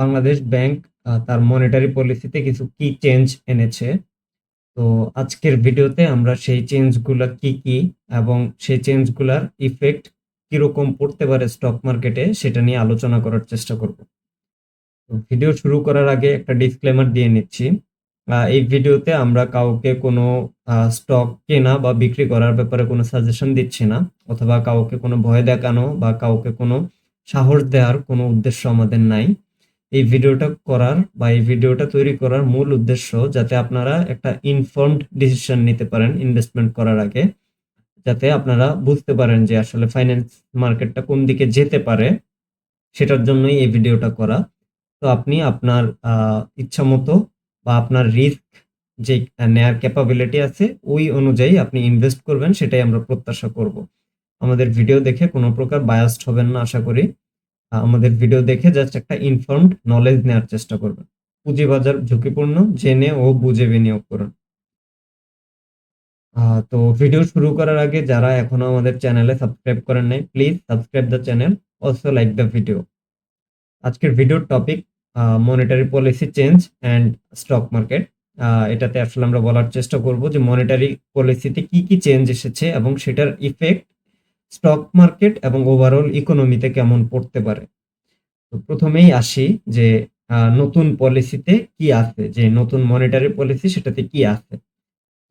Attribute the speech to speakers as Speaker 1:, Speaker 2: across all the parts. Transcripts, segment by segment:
Speaker 1: Bangladesh bank তার monetary পলিসিতে কিছু কি চেঞ্জ এনেছে। তো আজকের ভিডিওতে আমরা সেই চেঞ্জগুলা কি, কি এবং সেই চেঞ্জগুলার ইফেক্ট কীরকম পড়তে পারে স্টক মার্কেটে সেটা নিয়ে আলোচনা করার চেষ্টা করব। তো ভিডিও শুরু করার আগে একটা ডিসক্লেমার দিয়ে নিচ্ছি। এই ভিডিওতে আমরা কাউকে কোনো স্টক কেনা বা বিক্রি করার ব্যাপারে কোনো সাজেশন দিচ্ছি না। অথবা কাউকে কোনো ভয় দেখানো বা কাউকে কোনো সাহস দেওয়ার কোনো উদ্দেশ্য আমাদের নাই। এই ভিডিওটা করার বা এই ভিডিওটা তৈরি করার মূল উদ্দেশ্য যাতে আপনারা একটা ইনফর্মড ডিসিশন নিতে পারেন ইনভেস্টমেন্ট করার আগে। যাতে আপনারা বুঝতে পারেন যে আসলে ফাইন্যান্স মার্কেটটা কোন দিকে যেতে পারে, সেটার জন্যই এই ভিডিওটা করা। তো আপনি আপনার ইচ্ছা মতো বা আপনার রিস্ক যে নেয়ার ক্যাপাবিলিটি আছে, ওই অনুযায়ী আপনি ইনভেস্ট করবেন, সেটাই আমরা প্রত্যাশা করব। আমাদের ভিডিও দেখে কোনো প্রকার বায়াসড হবেন না, আশা করি। আমাদের ভিডিও দেখে জাস্ট একটা ইনফর্মড নলেজ নেওয়ার চেষ্টা করবেন। পুঁজিবাজার ঝুঁকিপূর্ণ জেনে ও বুঝে বিনিয়োগ করুন। তো ভিডিও শুরু করার আগে যারা এখনও আমাদের চ্যানেলে সাবস্ক্রাইব করেন নাই please subscribe the channel also like the video. আজকের ভিডিওর topic monetary policy change and stock market. এটাতে আসলে আমরা বলার চেষ্টা করব যে মনিটারি পলিসিতে কি, কি চেঞ্জ এসেছে এবং সেটার ইফেক্ট স্টক মার্কেট এবং ওভারঅল ইকোনমিতে কেমন পড়তে পারে। তো প্রথমেই আসি যে নতুন পলিসিতে কি আছে? যে, নতুন মনিটারি পলিসি সেটাতে কি আছে?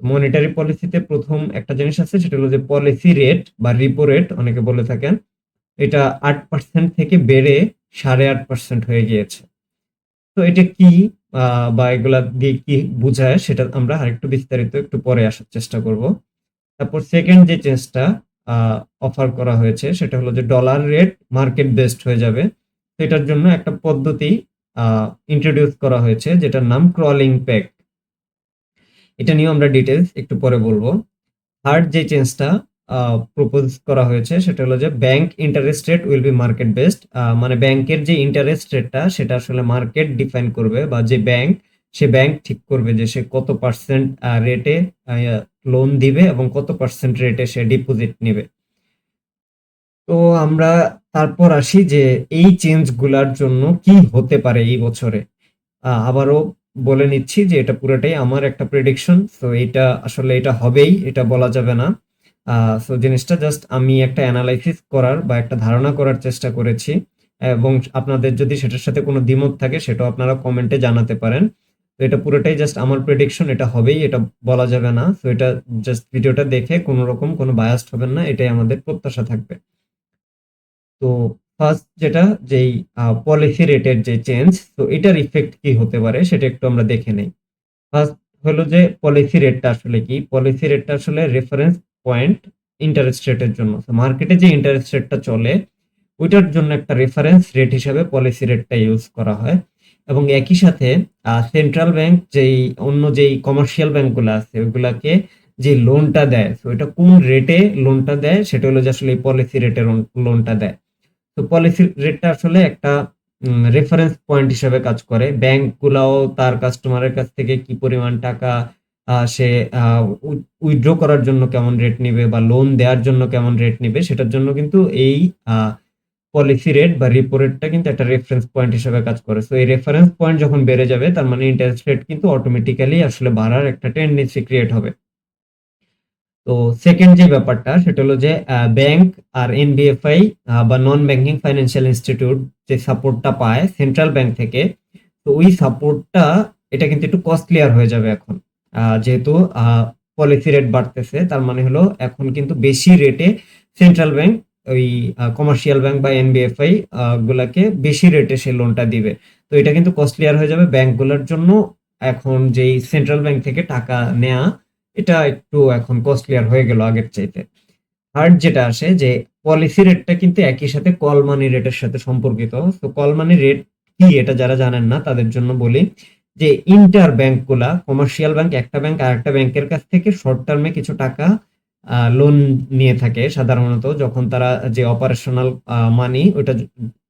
Speaker 1: মনিটারি পলিসিতে প্রথম একটা জিনিস আছে, সেটা হলো যে পলিসি রেট বা রিপো রেট অনেকে বলে থাকেন। এটা ৮% থেকে বেড়ে ৮.৫% হয়ে গিয়েছে। তো এটা কি বা এগুলা দিয়ে কি বুঝায়, সেটা আমরা আরেকটু বিস্তারিত একটু পরে আসার চেষ্টা করব। তারপর সেকেন্ড যে চেঞ্জটা অফার করা হয়েছে, সেটা হলো যে ডলার রেট মার্কেট বেসড হয়ে যাবে। এটার জন্য একটা পদ্ধতি ইন্ট্রোডিউস করা হয়েছে, যেটার নাম ক্রলিং পেগ। এটা নিয়েও আমরা ডিটেলস একটু পরে বলব 3rd যে চেঞ্জটা প্রপোজ করা হয়েছে, সেটা হলো যে bank interest rate will be market based. মানে ব্যাংকের যে ইন্টারেস্ট রেটটা সেটা আসলে মার্কেট ডিফাইন করবে বা যে ব্যাংক সে ব্যাংক ঠিক করবে যে সে কত পার্সেন্ট রেটে লোন দিবে এবং কত পার্সেন্ট রেটে সে ডিপোজিট নিবে। তো আমরা তারপর আসি যে এই চেঞ্জগুলার জন্য কি হতে পারে এই বছরে। আবারও বলে নিচ্ছি যে এটা পুরোটাই আমার একটা প্রেডিকশন। সো এটা আসলে এটা হবেই, এটা বলা যাবে না। সো জিনিসটা জাস্ট আমি একটা অ্যানালাইসিস করার বা একটা ধারণা করার চেষ্টা করেছি এবং আপনাদের যদি সেটার সাথে কোনো দ্বিমত থাকে, সেটাও আপনারা কমেন্টে জানাতে পারেন। তো এটা পুরোটাই জাস্ট আমার প্রেডিকশন এটা হবেই, এটা বলা যাবে না। তো এটা জাস্ট ভিডিওটা দেখে কোনো রকম কোনো বায়াস্ট হবেন না, এটাই আমাদের প্রত্যাশা থাকবে। তো ফার্স্ট যেটা, যেই পলিসি রেটের যে চেঞ্জ তো এটার ইফেক্ট কি হতে পারে সেটা একটু আমরা দেখে নেই। ফার্স্ট হলো যে পলিসি রেটটা আসলে কি? পলিসি রেটটা আসলে রেফারেন্স পয়েন্ট ইন্টারেস্ট রেটের জন্য। মার্কেটে যে ইন্টারেস্ট রেটটা চলে, ওইটার জন্য একটা রেফারেন্স রেট হিসাবে পলিসি রেটটা ইউজ করা হয় এবং একই সাথে সেন্ট্রাল ব্যাংক যেই, অন্য যেই কমার্শিয়াল ব্যাংকগুলা আছে, ওইগুলাকে যে লোনটা দেয় তো এটা কোন রেটে লোনটা দেয়, সেটা হলো যে আসলে পলিসি রেটের লোনটা দেয়। তো পলিসি রেটটা আসলে একটা রেফারেন্স পয়েন্ট হিসেবে কাজ করে। ব্যাংকগুলাও তার কাস্টমারের কাছ থেকে কি পরিমাণ টাকা সে উইথড্র করার জন্য কেমন রেট নিবে বা লোন দেওয়ার জন্য কেমন রেট নিবে, সেটার জন্য কিন্তু এই পলিসি রেট বা রিপো রেটটা কিন্তু একটা রেফারেন্স পয়েন্ট হিসেবে কাজ করে। সো এই রেফারেন্স পয়েন্ট যখন বেড়ে যাবে, তার মানে ইন্টারেস্ট রেট কিন্তু অটোমেটিক্যালি আসলে বাড়ার একটা টেনডেন্সি ক্রিয়েট হবে। তো সেকেন্ড যে ব্যাপারটা, সেটা হলো যে ব্যাংক আর এনবিএফআই বা নন ব্যাংকিং ফাইন্যান্সিয়াল ইনস্টিটিউট যে সাপোর্টটা পায় সেন্ট্রাল ব্যাংক থেকে, তো ওই সাপোর্টটা এটা কিন্তু একটু কস্টলিয়ার হয়ে যাবে এখন। যেহেতু পলিসি রেট বাড়তেছে, তার মানে হলো এখন কিন্তু বেশি রেটে সেন্ট্রাল ব্যাংক ওই কমার্শিয়াল ব্যাংক বা এনবিএফআই গুলাকে বেশি রেটে সে লোনটা দিবে। তো এটা কিন্তু কস্টলিয়ার হয়ে যাবে ব্যাংকগুলোর জন্য এখন যেই সেন্ট্রাল ব্যাংক থেকে টাকা নেয়া, এটা একটু এখন কস্টলিয়ার হয়ে গেল আগের চাইতে। 3rd যেটা আসে যে পলিসি রেটটা কিন্তু একই সাথে কল মানি রেটের সাথে সম্পর্কিত। তো কল মানি রেট কি এটা যারা জানেন না, তাদের জন্য বলি যে ইন্টার ব্যাংকগুলা কমার্শিয়াল ব্যাংক একটা ব্যাংক আর একটা ব্যাংকের কাছ থেকে শর্ট টার্মে কিছু টাকা লোন নিয়ে থাকে সাধারণত যখন তারা যে অপারেশনাল মানি ওটা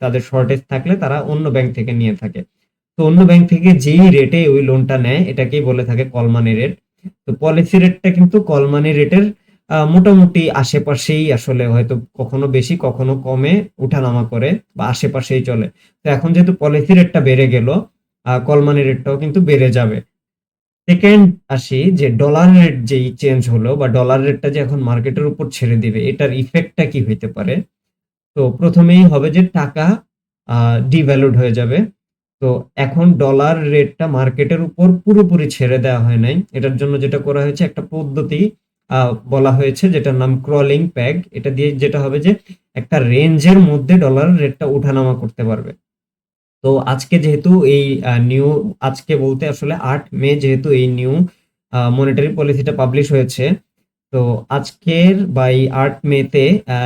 Speaker 1: তাদের শর্টেজ থাকলে তারা অন্য ব্যাংক থেকে নিয়ে থাকে। তো অন্য ব্যাংক থেকে যেই রেটে ওই লোনটা নেয় এটাকেই বলে থাকে কল মানি রেট। তো পলিসি রেটটা কিন্তু কল মানি রেটের মোটামুটি আশেপাশেই আসলে হয়তো কখনো বেশি কখনো কমে উঠানামা করে বা আশেপাশেই চলে। তো এখন যেহেতু পলিসি রেটটা বেড়ে গেল, আ কল মানি রেটটাও কিন্তু বেড়ে যাবে। সেকেন্ড আসি যে ডলার রেট যেই চেঞ্জ হলো বা ডলার রেটটা যে এখন মার্কেটের উপর ছেড়ে দিবে, এটার ইফেক্টটা কি হইতে পারে? তো প্রথমেই হবে যে টাকা ডিভ্যালুড হয়ে যাবে। তো এখন ডলার রেটটা মার্কেটের উপর পুরোপুরি ছেড়ে দেওয়া হয় নাই। এটার জন্য যেটা করা হয়েছে, একটা পদ্ধতি বলা হয়েছে যেটার নাম ক্রলিং পেগ। এটা দিয়ে যেটা হবে যে একটা রেঞ্জের মধ্যে ডলার রেটটা উঠানামা করতে পারবে। তো আজকে যেহেতু এই নিউ আজকে বলতে আসলে আট মে যেহেতু এই নিউ মনিটারি পলিসিটা পাবলিশ হয়েছে। তো আজকের বা এই ৮ মে তে আ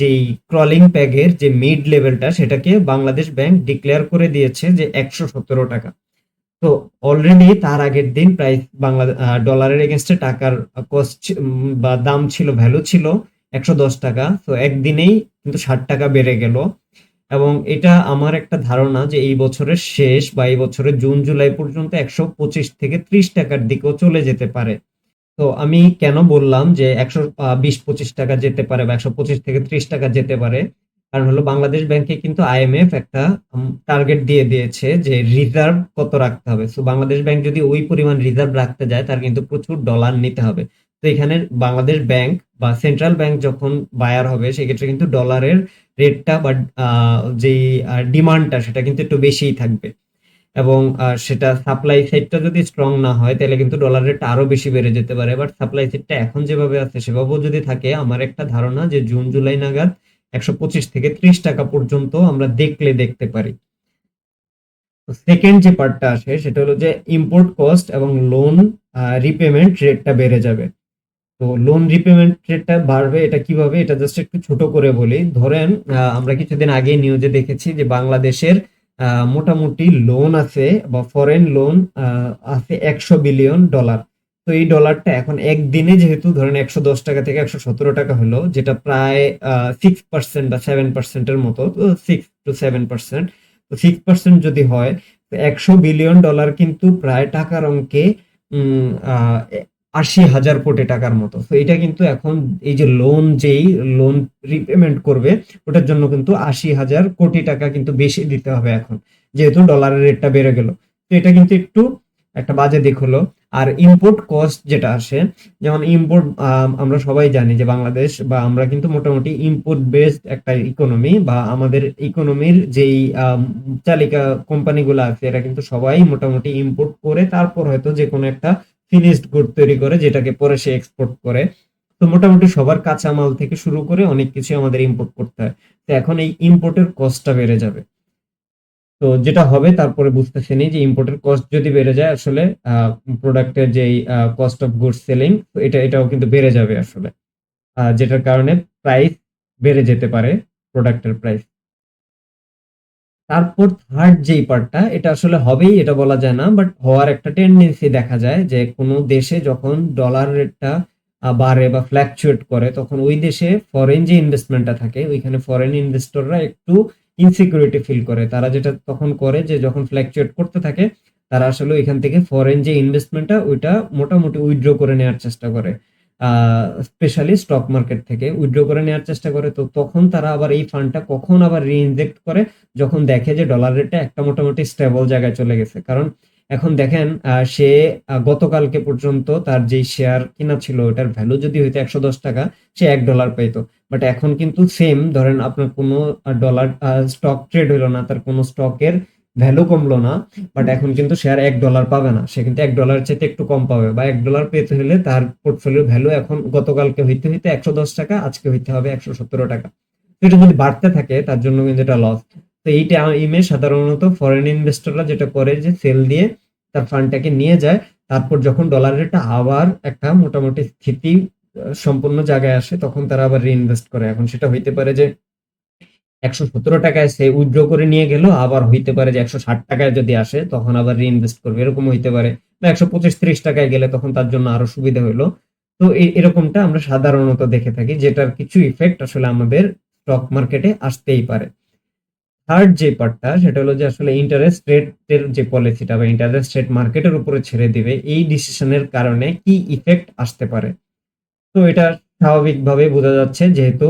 Speaker 1: যেই ক্রলিং প্যাগের যে মিড লেভেলটা সেটাকে বাংলাদেশ ব্যাংক ডিক্লেয়ার করে দিয়েছে যে ৳১১৭ তো অলরেডি তার আগের দিন প্রাইস বাংলা ডলারের এগেইনস্টে টাকার কস্ট বা দাম ছিল ভ্যালু ছিল ৳১১০ তো একদিনেই কিন্তু ৳৬০ বেড়ে গেল। এবং এটা আমার একটা ধারণা যে এই বছরের শেষ বা এই বছরের জুন, জুলাই পর্যন্ত ৳১২৫ থেকে ত্রিশ টাকার দিকেও চলে যেতে পারে। তো আমি কেন বললাম যে একশো বিশ, পঁচিশ টাকা যেতে পারে বা ৳১২৫ থেকে ৳৩০ যেতে পারে? কারণ হলো বাংলাদেশ ব্যাংকে কিন্তু আইএমএফ একটা টার্গেট দিয়ে দিয়েছে যে রিজার্ভ কত রাখতে হবে। সো বাংলাদেশ ব্যাংক যদি ওই পরিমাণ রিজার্ভ রাখতে যায়, তার কিন্তু প্রচুর ডলার নিতে হবে। তো এখানে বাংলাদেশ ব্যাংক বা সেন্ট্রাল ব্যাংক যখন বায়ার হবে, সেক্ষেত্রে কিন্তু ডলারের রেটটা বা আ ডিমান্ডটা সেটা কিন্তু একটু বেশিই থাকবে। এবং সেটা সাপ্লাই সাইডটা যদি স্ট্রং না হয়, তাহলে কিন্তু ডলার রেটটা আরও বেশি বেড়ে যেতে পারে। বাট সাপ্লাই সাইডটা এখন যেভাবে আছে, সেভাবেও যদি থাকে, আমার একটা ধারণা যে জুন, জুলাই নাগাদ ৳১২৫ থেকে ৳৩০ পর্যন্ত আমরা দেখলে দেখতে পারি। সেকেন্ড যে পার্টটা আসে, সেটা হলো যে ইম্পোর্ট কস্ট এবং লোন রিপেমেন্ট রেটটা বেড়ে যাবে। তো লোন রিপেমেন্ট রেটটা বাড়বে, এটা কীভাবে? এটা জাস্ট একটু ছোট করে বলি। ধরেন আমরা কিছুদিন আগেই নিউজে দেখেছি যে বাংলাদেশের মোটামুটি লোন আছে বা ফরেন লোন আছে $১০০ বিলিয়ন ডলার। তো এই ডলারটা এখন একদিনে যেহেতু ধরেন ৳১১০ থেকে ৳১১৭ হলো, যেটা প্রায় সিক্স পার্সেন্ট বা সেভেন পার্সেন্টের মতো। তো 6-7% তো সিক্স পার্সেন্ট যদি হয়, তো $১০০ বিলিয়ন ডলার কিন্তু প্রায় টাকার অঙ্কে উম আ এ ৮০,০০০ কোটি টাকার মতো। তো এটা কিন্তু এখন এই যে লোন যেই লোন রিপেমেন্ট করবে ওটার জন্য কিন্তু ৮০,০০০ কোটি টাকা কিন্তু বেশি দিতে হবে এখন। যেহেতু ডলারের রেটটা বেড়ে গেল। তো এটা কিন্তু একটু একটা বাজে দিক হলো। আর ইম্পোর্ট কস্ট যেটা আসে যেমন ইম্পোর্ট আমরা সবাই জানি যে বাংলাদেশ বা আমরা কিন্তু মোটামুটি ইম্পোর্ট বেসড একটা ইকোনমি বা আমাদের ইকোনমির যেই চালিকা কোম্পানিগুলা আছে এরা কিন্তু সবাই মোটামুটি ইম্পোর্ট করে তারপর হয়তো যেকোনো একটা ফিনিশড গুড তৈরি করে, যেটাকে পরে সে এক্সপোর্ট করে। তো মোটামুটি সবার কাঁচামাল থেকে শুরু করে অনেক কিছু আমাদের ইম্পোর্ট করতে হয়। তো এখন এই ইম্পোর্টের কস্টটা বেড়ে যাবে। তো যেটা হবে, তারপরে বুঝতেছেনই যে ইম্পোর্টের কস্ট যদি বেড়ে যায় আসলে প্রোডাক্টের uh cost of goods selling এটা, এটাও কিন্তু বেড়ে যাবে আসলে। যেটার কারণে প্রাইস বেড়ে যেতে পারে প্রোডাক্টের প্রাইস। তারপর থার্ড যেই পার্টটা এটা আসলে হবেই, এটা বলা যায় না। বাট হওয়ার একটা টেন্ডেন্সি দেখা যায় যে কোনো দেশে যখন ডলার রেটটা বাড়ে বা ফ্ল্যাকচুয়েট করে, তখন ওই দেশে ফরেন যে ইনভেস্টমেন্টটা থাকে, ওইখানে ফরেন ইনভেস্টররা একটু ইনসিকিউরিটি ফিল করে। তারা যেটা তখন করে যে যখন ফ্ল্যাকচুয়েট করতে থাকে, তারা আসলে ওইখান থেকে ফরেন যে ইনভেস্টমেন্টটা ওইটা মোটামুটি উইথড্র করে নেওয়ার চেষ্টা করে। স্পেশালি স্টক মার্কেট থেকে উইথড্র করে নেওয়ার চেষ্টা করে। তো তখন তারা আবার এই ফান্ডটা কখন আবার রিইনজেক্ট করে যখন দেখে যে ডলার রেটটা একটা মোটামুটি স্টেবল জায়গায় চলে গেছে। কারণ এখন দেখেন সে গতকালকে পর্যন্ত তার যেই শেয়ার কিনা ছিল, ওটার ভ্যালু যদি হইতো ৳১১০ সে এক ডলার পাইতো। বাট এখন কিন্তু সেম ধরেন আপনার কোনো ডলার স্টক ট্রেড হইল না। তার কোনো স্টকের ভ্যালু কমলো না। বাট এখন কিন্তু শেয়ার এক $১ পাবে না। সে কিন্তু এক ডলার চাইতে একটু কম পাবে বা এক ডলার পেতে হলে তার পোর্টফোলিও ভ্যালু এখন গতকালকে হইতে, হইতে ৳১১০ আজকে হইতে হবে ৳১১৭ তো এটা যদি বাড়তে থাকে তার জন্য কিন্তু এটা লস। তো এইটা ইমে সাধারণত ফরেন ইনভেস্টররা যেটা করে যে সেল দিয়ে তার ফান্ডটাকে নিয়ে যায়। তারপর যখন ডলার রেটটা আবার একটা মোটামুটি স্থিতি সম্পূর্ণ জায়গায় আসে তখন তারা আবার রিইনভেস্ট করে। এখন সেটা হইতে পারে যে ৳১১৭ সে উইথড্র করে নিয়ে গেল। আবার হইতে পারে যে ৳১৬০ যদি আসে, তখন আবার রিইনভেস্ট করবে। এরকম হইতে পারে। বা ৳১২৫-৳৩০ গেলে তখন তার জন্য আরও সুবিধা হইল। তো এরকমটা আমরা সাধারণত দেখে থাকি, যেটার কিছু ইফেক্ট আসলে আমাদের স্টক মার্কেটে আসতেই পারে। থার্ড যে পার্টটা সেটা হলো যে আসলে ইন্টারেস্ট রেট এর যে পলিসিটা বা ইন্টারেস্ট রেট মার্কেটের উপরে ছেড়ে দিবে, এই ডিসিশনের কারণে কি ইফেক্ট আসতে পারে? তো এটা স্বাভাবিকভাবেই বোঝা যাচ্ছে, যেহেতু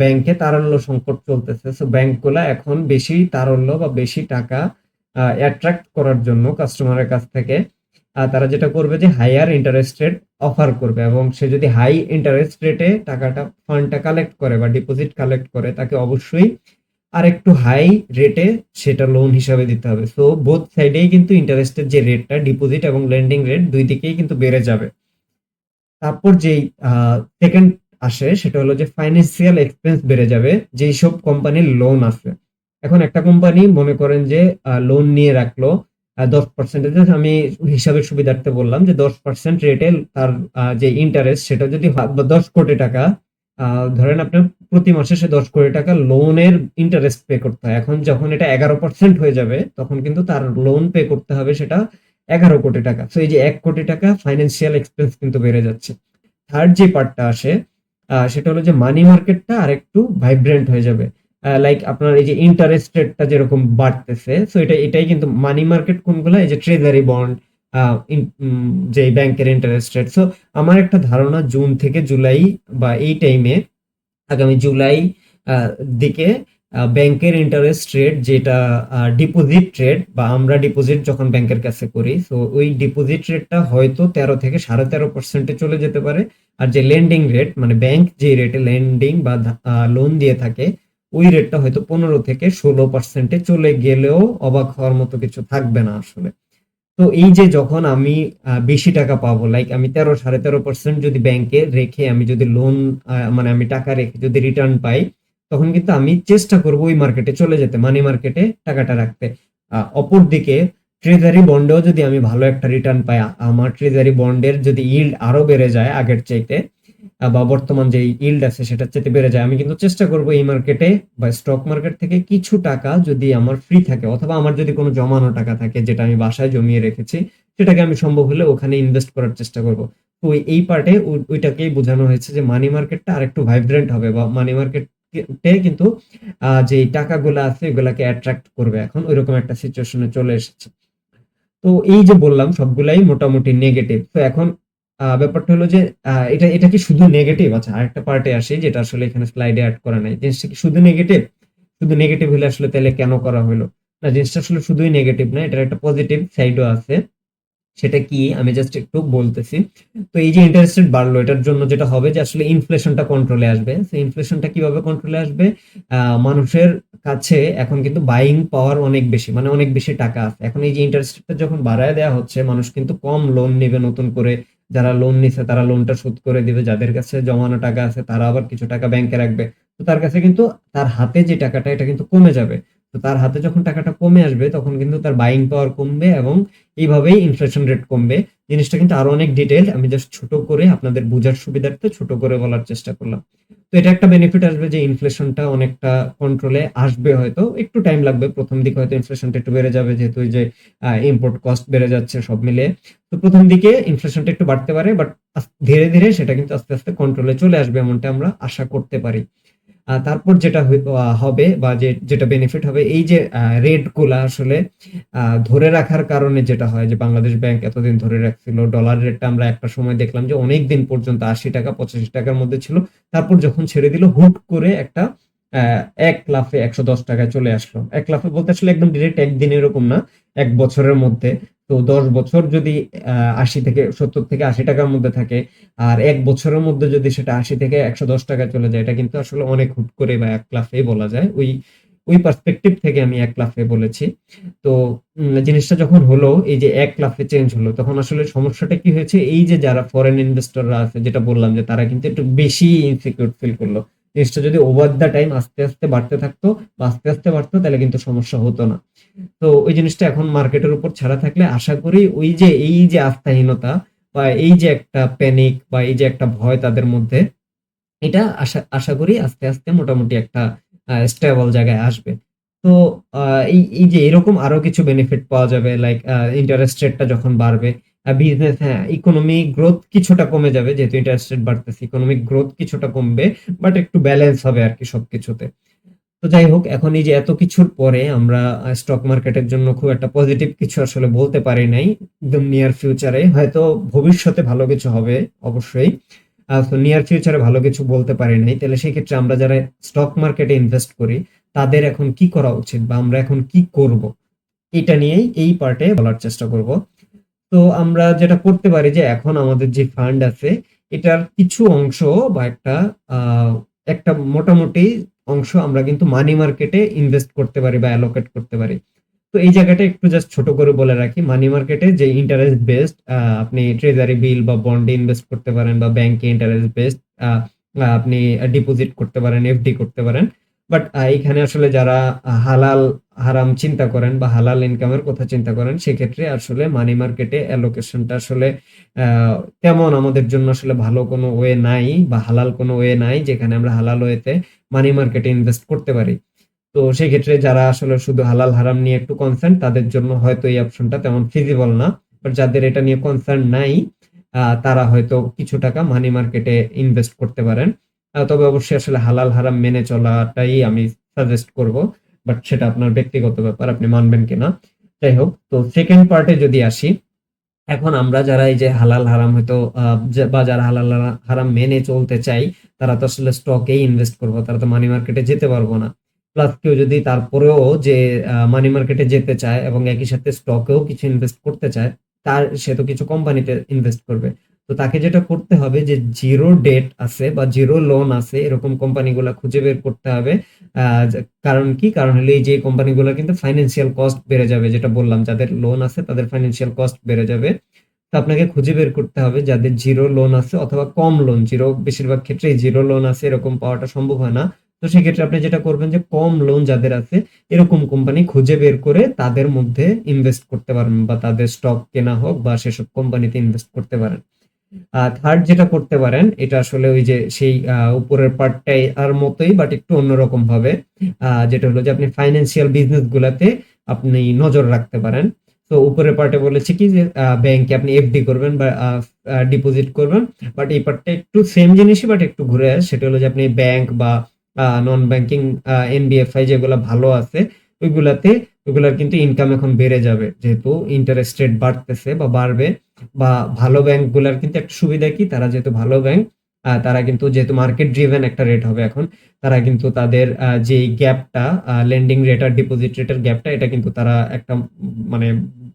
Speaker 1: ব্যাংকে তারল্য সংকট চলতেছে। সো ব্যাংকগুলা এখন বেশি তারল্য বা বেশি টাকা অ্যাট্রাক্ট করার জন্য কাস্টমারের কাছ থেকে তারা যেটা করবে যে হায়ার ইন্টারেস্ট রেট অফার করবে এবং সে যদি হাই ইন্টারেস্ট রেটে টাকাটা ফান্ডটা কালেক্ট করে বা ডিপোজিট কালেক্ট করে, তাকে অবশ্যই আর একটু হাই রেটে সেটা লোন হিসাবে দিতে হবে। সো বোথ সাইডেই কিন্তু ইন্টারেস্টের যে রেটটা ডিপোজিট এবং লেন্ডিং রেট দুই দিকেই কিন্তু বেড়ে যাবে। তারপর যেই সেকেন্ড আসে, সেটা হলো যে ফাইন্যান্সিয়াল এক্সপেন্স বেড়ে যাবে, যেই সব কোম্পানির লোন আছে। এখন একটা কোম্পানি মনে করেন যে লোন নিয়ে রাখল দশ পার্সেন্টেজ আমি হিসাবের সুবিধার্থে বললাম যে দশ পার্সেন্ট রেটে তার যে ইন্টারেস্ট সেটা যদি দশ কোটি টাকা ধরেন আপনার প্রতি মাসে সে দশ কোটি টাকা লোনের ইন্টারেস্ট পে করতে হয়। এখন যখন এটা এগারো পার্সেন্ট হয়ে যাবে, তখন কিন্তু তার লোন পে করতে হবে সেটা এগারো কোটি টাকা। তো এই যে এক কোটি টাকা ফাইন্যান্সিয়াল এক্সপেন্স কিন্তু বেড়ে যাচ্ছে। থার্ড যে পার্টটা আসে সেটা হলো যে মানি মার্কেটটা আর একটু ভাইব্রেন্ট হয়ে যাবে। লাইক আপনার এই যে ইন্টারেস্ট রেটটা যেরকম বাড়তেছে সো এটা, এটাই কিন্তু মানি মার্কেট কোনগুলো? এই যে ট্রেজারি বন্ড যে ব্যাংকের ইন্টারেস্ট রেট সো আমার একটা ধারণা জুন থেকে জুলাই বা এই টাইমে আগামী জুলাই দিকে ব্যাংকের ইন্টারেস্ট রেট যেটা ডিপোজিট রেট বা আমরা ডিপোজিট যখন ব্যাংকের কাছে করি তো ওই ডিপোজিট রেটটা হয়তো তেরো থেকে সাড়ে তেরো পার্সেন্টে চলে যেতে পারে। আর যে লেন্ডিং রেট মানে ব্যাংক যে রেটে লেন্ডিং বা লোন দিয়ে থাকে, ওই রেটটা হয়তো পনেরো থেকে ষোলো পার্সেন্টে চলে গেলেও অবাক হওয়ার মতো কিছু থাকবে না আসলে। তো এই যে যখন আমি বেশি টাকা পাবো লাইক আমি তেরো সাড়ে তেরো পার্সেন্ট যদি ব্যাংকে রেখে আমি যদি লোন মানে আমি টাকা রেখে যদি রিটার্ন পাই তখন কিন্তু আমি চেষ্টা করব ওই মার্কেটে চলে যেতে মানি মার্কেটে টাকাটা রাখতে। অপরদিকে ট্রেজারি বন্ডেও যদি আমি ভালো একটা রিটার্ন পাই আমার ট্রেজারি বন্ডের যদি ইল্ড আরও বেড়ে যায় আগের চাইতে বা বর্তমান যে ইল্ড আছে সেটার চাইতে বেড়ে যায়, আমি কিন্তু চেষ্টা করব এই মার্কেটে বা স্টক মার্কেট থেকে কিছু টাকা যদি আমার ফ্রি থাকে, অথবা আমার যদি কোনো জমানো টাকা থাকে যেটা আমি বাসায় জমিয়ে রেখেছি, সেটাকে আমি সম্ভব হলে ওখানে ইনভেস্ট করার চেষ্টা করব। তো এই পার্টে ওইটাকেই বোঝানো হয়েছে যে মানি মার্কেটটা আরেকটু ভাইব্রেন্ট হবে বা মানি মার্কেটে কিন্তু যে টাকাগুলো আছে এগুলাকে অ্যাট্রাক্ট করবে এখন, ওইরকম একটা সিচুয়েশনে চলে এসেছে। তো এই যে বললাম, সবগুলাই মোটামুটি নেগেটিভ তো এখন ব্যাপারটা হলো যে এটা এটা কি শুধু নেগেটিভ আচ্ছা আরেকটা পার্টে আসি, যেটা আসলে এখানে স্লাইডে অ্যাড করা নাই। জিনিসটা কি শুধু নেগেটিভ শুধু নেগেটিভ হলে আসলে তাহলে কেন করা হলো? না, জিনিসটা আসলে শুধুই নেগেটিভ না, এটার একটা পজিটিভ সাইডও আছে। সেটা কি? আমি জাস্ট একটু বলতেছি। তো এই যে ইন্টারেস্ট রেট বাড়লো, এটার জন্য যেটা হবে যে আসলে ইনফ্লেশনটা কন্ট্রোলে আসবে। তো ইনফ্লেশনটা কীভাবে কন্ট্রোলে আসবে? মানুষের কাছে এখন কিন্তু বাইং পাওয়ার অনেক বেশি মানে অনেক বেশি টাকা আছে। এখন এই যে ইন্টারেস্ট রেটটা যখন বাড়ায় দেওয়া হচ্ছে, মানুষ কিন্তু কম লোন নেবে নতুন করে। যারা লোন নিছে, তারা লোনটা শোধ করে দিবে। যাদের কাছে জমানো টাকা আছে, তারা আবার কিছু টাকা ব্যাংকে রাখবে। তো তার কাছে কিন্তু, তার হাতে যে টাকাটা, এটা কিন্তু কমে যাবে। তো তার হাতে যখন টাকাটা কমে আসবে, তখন কিন্তু তার বাইং পাওয়ার কমবে এবং এইভাবেই ইনফ্লেশন রেট কমবে। জিনিসটা কিন্তু আরও অনেক ডিটেল আমি জাস্ট ছোট করে আপনাদের বোঝার সুবিধার্থে ছোট করে বলার চেষ্টা করলাম। তো এটা একটা বেনিফিট আসবে যে ইনফ্লেশনটা অনেকটা কন্ট্রোলে আসবে হয়তো, একটু টাইম লাগবে, প্রথম দিকে হয়তো ইনফ্লেশনটা একটু বেড়ে যাবে, যেহেতু যে ইম্পোর্ট কস্ট বেড়ে যাচ্ছে সব মিলে। তো প্রথম দিকে ইনফ্লেশনটা একটু বাড়তে পারে বাট ধীরে ধীরে সেটা কিন্তু আস্তে আস্তে কন্ট্রোলে চলে আসবে এমনটা আমরা আশা করতে পারি। তারপর যেটা হবে বা যে, যেটা বেনিফিট হবে, এই যে রেটগুলা আসলে ধরে রাখার কারণে যেটা হয় যে বাংলাদেশ ব্যাংক এতদিন ধরে রাখছিল ডলার রেটটা আমরা একটা সময় দেখলাম যে অনেক দিন পর্যন্ত আশি টাকা, পঁচাশি টাকার মধ্যে ছিল। তারপর যখন ছেড়ে দিল, হুট করে একটা এক লাফে একশো দশ টাকায় চলে আসলো। এক লাফে বলতে আসলে একদম ডিরেক্ট একদিন এরকম না, এক বছরের মধ্যে। তো দশ বছর যদি আশি থেকে সত্তর থেকে আশি টাকার মধ্যে থাকে, আর এক বছরের মধ্যে যদি সেটা আশি থেকে একশো দশ টাকা চলে যায়, এটা কিন্তু আসলে অনেক হুট করে বা এক লাফে বলা যায়। ওই ওই পার্সপেক্টিভ থেকে আমি এক লাফে বলেছি। তো জিনিসটা যখন হলো, এই যে এক লাফে চেঞ্জ হলো, তখন আসলে সমস্যাটা কি হয়েছে? এই যে যারা ফরেন ইনভেস্টররা আছে, যেটা বললাম যে তারা কিন্তু একটু বেশি ইনসিকিউর ফিল করল। জিনিসটা যদি ওভার দ্য টাইম আস্তে আস্তে বাড়তে থাকতো, বা আস্তে আস্তে বাড়তো, তাহলে কিন্তু সমস্যা হতো না। তো ওই জিনিসটা এখন মার্কেটের উপর ছাড়া থাকলে আশা করি ওই যে, এই যে আস্থাহীনতা বা এই যে একটা প্যানিক বা এই যে একটা ভয় তাদের মধ্যে, এটা আশা আশা করি আস্তে আস্তে মোটামুটি একটা স্টেবল জায়গায় আসবে। তো এই এই যে এরকম আরও কিছু বেনিফিট পাওয়া যাবে লাইক ইন্টারেস্ট রেটটা যখন বাড়বে বিজনেস হ্যাঁ ইকোনমি গ্রোথ কিছুটা কমে যাবে, যেহেতু ইন্টারেস্ট রেট বাড়তেছে ইকোনমিক গ্রোথ কিছুটা কমবে বাট একটু ব্যালেন্স হবে আর কি সবকিছুতে। তো যাই হোক, এখন এই যে এত কিছুর পরে আমরা স্টক মার্কেটের জন্য খুব একটা পজিটিভ কিছু আসলে বলতে পারি নাই একদম নিয়ার ফিউচারে হয়তো ভবিষ্যতে ভালো কিছু হবে, অবশ্যই। নিয়ার ফিউচারে ভালো কিছু বলতে পারি নাই। তাহলে সেই ক্ষেত্রে আমরা যারা স্টক মার্কেটে ইনভেস্ট করি, তাদের এখন কি করা উচিত বা আমরা এখন কি করব? এটা নিয়েই এই পার্টে বলার চেষ্টা করব। তো আমরা যেটা করতে পারি যে, এখন আমাদের যে ফান্ড আছে, এটার কিছু অংশ বা একটা একটা মোটামুটি অংশ আমরা কিন্তু মানি মার্কেটে ইনভেস্ট করতে পারি বা অ্যালোকেট করতে পারি। তো এই জায়গাটা একটু জাস্ট ছোট করে বলে রাখি। মানি মার্কেটে যে ইন্টারেস্ট বেসড আপনি ট্রেজারি বিল বা বন্ডে ইনভেস্ট করতে পারেন বা ব্যাংকে ইন্টারেস্ট বেসড আপনি ডিপোজিট করতে পারেন এফডি করতে পারেন। বাট এখানে আসলে যারা হালাল হারাম চিন্তা করেন বা হালাল ইনকামের কথা চিন্তা করেন, সেক্ষেত্রে আসলে মানি মার্কেটে অ্যালোকেশনটা আসলে তেমন আমাদের জন্য আসলে ভালো কোনো ওয়ে নাই বা হালাল কোনো ওয়ে নাই যেখানে আমরা হালাল ওয়েতে মানি মার্কেটে ইনভেস্ট করতে পারি। তো সেই ক্ষেত্রে যারা আসলে শুধু হালাল হারাম নিয়ে একটু কনসার্ন তাদের জন্য হয়তো এই অপশনটা তেমন ফিজিবল না। বাট যাদের এটা নিয়ে কনসার্ন নাই তারা হয়তো কিছু টাকা মানি মার্কেটে ইনভেস্ট করতে পারেন। তবে অবশ্যই আসলে হালাল হারাম মেনে চলাটাই আমি সাজেস্ট করব। বাট সেটা আপনার ব্যক্তিগত ব্যাপার, আপনি মানবেন কিনা। যাই হোক, তো সেকেন্ড পার্টে যদি আসি, এখন আমরা যারা এই যে হালাল হারাম হয়তো বা যারা হালাল হারাম মেনে চলতে চাই, তারা তো আসলে স্টকেই ইনভেস্ট করব, তারা তো মানি মার্কেটে যেতে পারব না। প্লাস কেউ যদি তারপরেও যে মানি মার্কেটে যেতে চায় এবং একই সাথে স্টকেও কিছু ইনভেস্ট করতে চায়, তার, সে তো কিছু কোম্পানিতে ইনভেস্ট করবে। তো তাকে যেটা করতে হবে যে জিরো ডেট আছে বা জিরো লোন আছে, এরকম কোম্পানিগুলো খুঁজে বের করতে হবে। কারণ কি? কারণ হলো এই যে কোম্পানিগুলো কিন্তু ফাইন্যান্সিয়াল কস্ট বেড়ে যাবে, যেটা বললাম, যাদের লোন আছে তাদের ফাইন্যান্সিয়াল কস্ট বেড়ে যাবে। তো আপনাকে খুঁজে বের করতে হবে যাদের জিরো লোন আছে অথবা কম লোন জিরো বেশিরভাগ ক্ষেত্রে জিরো লোন আছে, এরকম পাওয়াটা সম্ভব হয় না। তো সেক্ষেত্রে আপনি যেটা করবেন যে কম লোন যাদের আছে, এরকম কোম্পানি খুঁজে বের করে তাদের মধ্যে ইনভেস্ট করতে পারেন বা তাদের স্টক কেনা হোক বা সেসব কোম্পানিতে ইনভেস্ট করতে পারেন। থার্ড যেটা করতে পারেন, এটা আসলে ওই যে সেই উপরের পার্টটাই আর মতোই বাট একটু অন্যরকম ভাবে যেটা হলো যে আপনি ফাইন্যান্সিয়াল বিজনেস গুলাতে আপনি নজর রাখতে পারেন। তো উপরের পার্টে বলেছে কি যে ব্যাংকে আপনি এফডি করবেন বা ডিপোজিট করবেন বাট এই পার্টটা একটু সেম জিনিসই বাট একটু ঘুরে আসে। সেটা হলো যে আপনি ব্যাংক বা নন ব্যাংকিং এনবিএফআই যেগুলো ভালো আছে, ওইগুলাতে, ওইগুলার কিন্তু ইনকাম এখন বেড়ে যাবে। যেহেতু ইন্টারেস্ট রেট বাড়তেছে বা বাড়বে বা ভালো ব্যাংকগুলার কিন্তু একটা সুবিধা কি? তারা যেহেতু ভালো ব্যাংক তারা কিন্তু যেহেতু মার্কেট ড্রিভেন একটা রেট হবে এখন, তারা কিন্তু তাদের যে গ্যাপটা লেন্ডিং রেট আর ডিপোজিট রেটের গ্যাপটা এটা কিন্তু তারা একটা মানে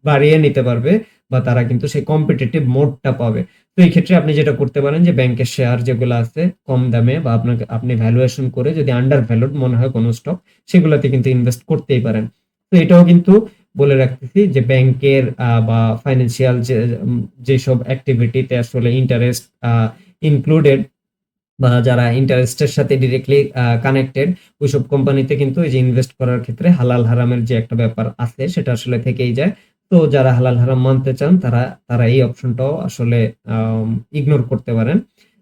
Speaker 1: বাড়িয়ে নিতে পারবে বা তারা কিন্তু সেই কম্পিটিটিভ মোডটা পাবে। তো এই ক্ষেত্রে আপনি যেটা করতে পারেন যে ব্যাংকের শেয়ার যেগুলো আছে কম দামে বা আপনাকে আপনি ভ্যালুয়েশন করে যদি আন্ডার ভ্যালুড মনে হয় কোনো স্টক সেগুলোতে কিন্তু ইনভেস্ট করতেই পারেন। তো এটাও কিন্তু বলে রাখতেছি যে ব্যাংকের বা ফাইন্যান্সিয়াল যে যেসব অ্যাক্টিভিটিতে আসলে ইন্টারেস্ট ইনক্লুডেড বা যারা ইন্টারেস্টের সাথে ডিরেক্টলি কানেক্টেড ওই ওইসব কোম্পানিতে কিন্তু এই যে ইনভেস্ট করার ক্ষেত্রে হালাল হারামের যে একটা ব্যাপার আছে সেটা আসলে থেকেই যায়। তো যারা হালাল হারাম মানতে চান তারা তারা এই অপশনটাও আসলে ইগনোর করতে পারেন।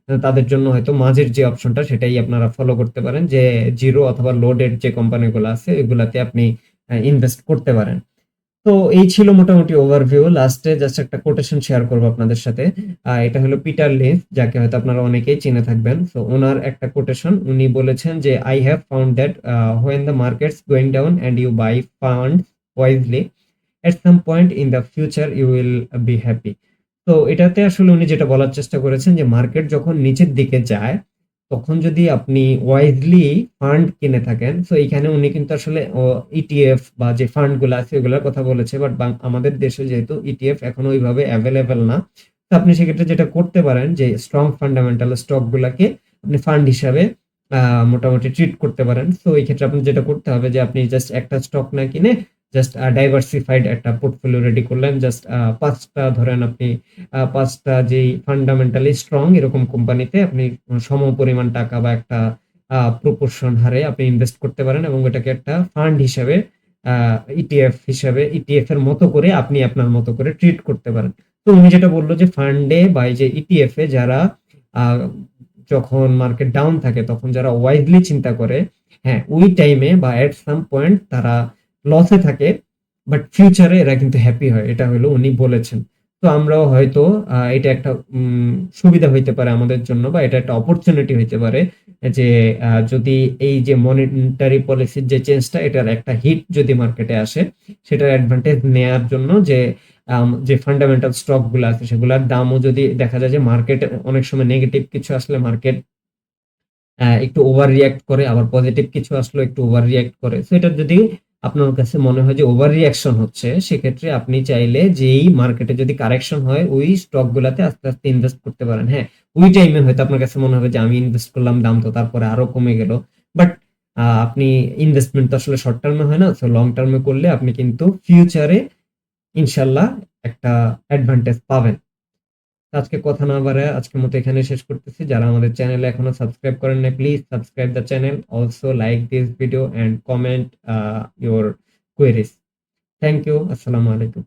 Speaker 1: তাদের জন্য হয়তো মাঝের যে অপশনটা সেটাই আপনারা ফলো করতে পারেন যে জিরো অথবা লোডেড যে কোম্পানিগুলো আছে এগুলাতে আপনি ইনভেস্ট করতে পারেন। তো এই ছিল মোটামুটি ওভারভিউ লাস্টে জাস্ট একটা কোটেশন শেয়ার করব আপনাদের সাথে। এটা হলো পিটার লিন্স যাকে হয়তো আপনারা অনেকেই চিনে থাকবেন। তো ওনার একটা কোটেশন উনি বলেছেন যে I have found that when the markets going down and you buy fund wisely at some point in the future you will be happy তো এটাতে আসলে উনি যেটা বলার চেষ্টা করেছেন যে মার্কেট যখন নিচের দিকে যায় তখন যদি আপনি ওয়াইজলি ফান্ড কিনে থাকেন তো এইখানে উনি কিন্তু আসলে ইটিএফ বা যে ফান্ডগুলো আছে ওগুলোর কথা বলেছে বাট আমাদের দেশে যেহেতু ইটিএফ এখন ওইভাবে অ্যাভেলেবেল না, তো আপনি সেক্ষেত্রে যেটা করতে পারেন যে স্ট্রং ফান্ডামেন্টাল স্টক গুলাকে আপনি ফান্ড হিসাবে মোটামুটি ট্রিট করতে পারেন। তো এই ক্ষেত্রে আপনি যেটা করতে হবে যে, আপনি জাস্ট একটা স্টক না কিনে জাস্ট ডাইভার্সিফাইড একটা পোর্টফোলিও রেডি করলেন। জাস্ট পাঁচটা ধরেন আপনি পাঁচটা যেই ফান্ডামেন্টালি স্ট্রং এরকম কোম্পানিতে আপনি সম পরিমাণ টাকা বা একটা প্রপোর্শন হারে আপনি ইনভেস্ট করতে পারেন এবং এটাকে একটা ফান্ড হিসাবে ইটিএফ হিসাবে ইটিএফ এর মতো করে আপনি আপনার মতো করে ট্রিট করতে পারেন। তো উনি যেটা বলল যে ফান্ডে বা এই যে ইটিএফ এ যারা যখন মার্কেট ডাউন থাকে, তখন যারা ওয়াইজলি চিন্তা করে হ্যাঁ ওই টাইমে বা এট সাম পয়েন্ট তারা লসে থাকে বাট ফিউচারে এরা কিন্তু হ্যাপি হয়, এটা হলো উনি বলেছেন। তো আমরাও হয়তো এটা একটা সুবিধা হইতে পারে আমাদের জন্য বা এটা একটা অপরচুনিটি হইতে পারে যে যদি এই যে মনিটারি পলিসির যে চেঞ্জটা এটার একটা হিট যদি মার্কেটে আসে, সেটার অ্যাডভান্টেজ নেয়ার জন্য যে যে ফান্ডামেন্টাল স্টকগুলো আছে, সেগুলোর দামও যদি দেখা যায় যে মার্কেট অনেক সময় নেগেটিভ কিছু আসলে মার্কেট একটু ওভার রিয়াক্ট করে, আবার পজিটিভ কিছু আসলে একটু ওভার রিয়াক্ট করে। তো এটা যদি আপনার কাছে মনে হয় যে ওভার রিয়াকশন হচ্ছে, সেক্ষেত্রে আপনি চাইলে যেই মার্কেটে যদি কারেকশন হয়, ওই স্টক গুলাতে আস্তে আস্তে ইনভেস্ট করতে পারেন। হ্যাঁ ওই টাইমে হয়তো আপনার কাছে মনে হবে যে আমি ইনভেস্ট করলাম, দাম তো তারপরে আরও কমে গেল। বাট আপনি ইনভেস্টমেন্ট তো আসলে শর্ট টার্মে হয় না লং টার্মে করলে আপনি কিন্তু ফিউচারে ইনশাল্লাহ একটা অ্যাডভান্টেজ পাবেন। আজকে কথা না বাড়ায় আজকে মতো এখানে শেষ করতেছি। যারা আমাদের চ্যানেলে এখনও সাবস্ক্রাইব করেন না please subscribe the channel also like this video and comment your queries thank you আসসালামু আলাইকুম